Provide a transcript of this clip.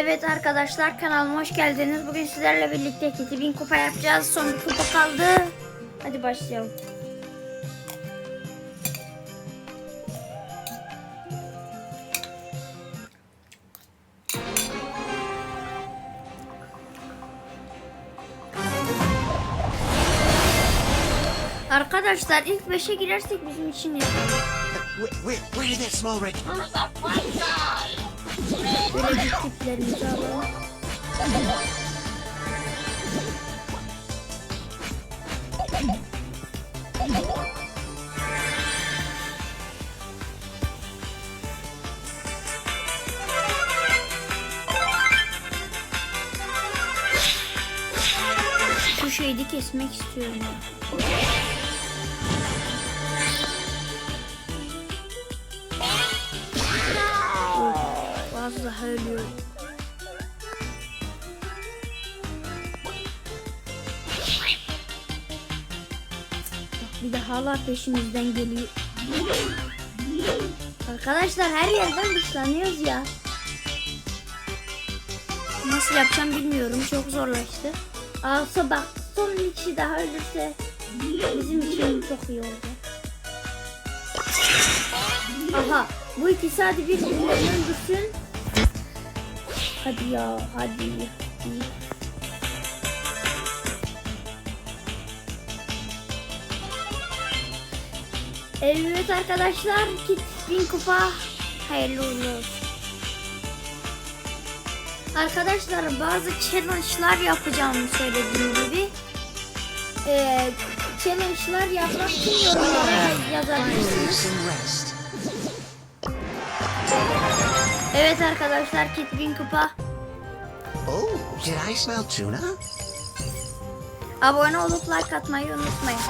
Evet arkadaşlar kanalıma hoş geldiniz. Bugün sizlerle birlikte 2000 kupa yapacağız. Son bir kupa kaldı. Hadi başlayalım. Arkadaşlar ilk 5'e girersek bizim için iyi. Where, where, where did that small red? Böyle bir tiplerimizi alalım. Şu şeyi de kesmek istiyorum. Daha ölüyorum. Bir de hala peşimizden geliyor. Arkadaşlar her yerden dışlanıyoruz ya. Nasıl yapacağım bilmiyorum. Çok zorlaştı. Alsa bak son bir kişi daha ölürse bizim için çok iyi olacak. Aha bu ikisi hadi birbirlerini öldürsün. Hadi ya hadi. hadi. Evet arkadaşlar kit bin kupa hayırlı uğurlu. Arkadaşlar bazı challenge'lar yapacağımı söylediğim gibi. Ee, challenge'lar yapmak için yorumlara yazabilirsiniz. Evet arkadaşlar kit bin kupa. Oh, did I smell tuna? Abone olup like atmayı unutmayın.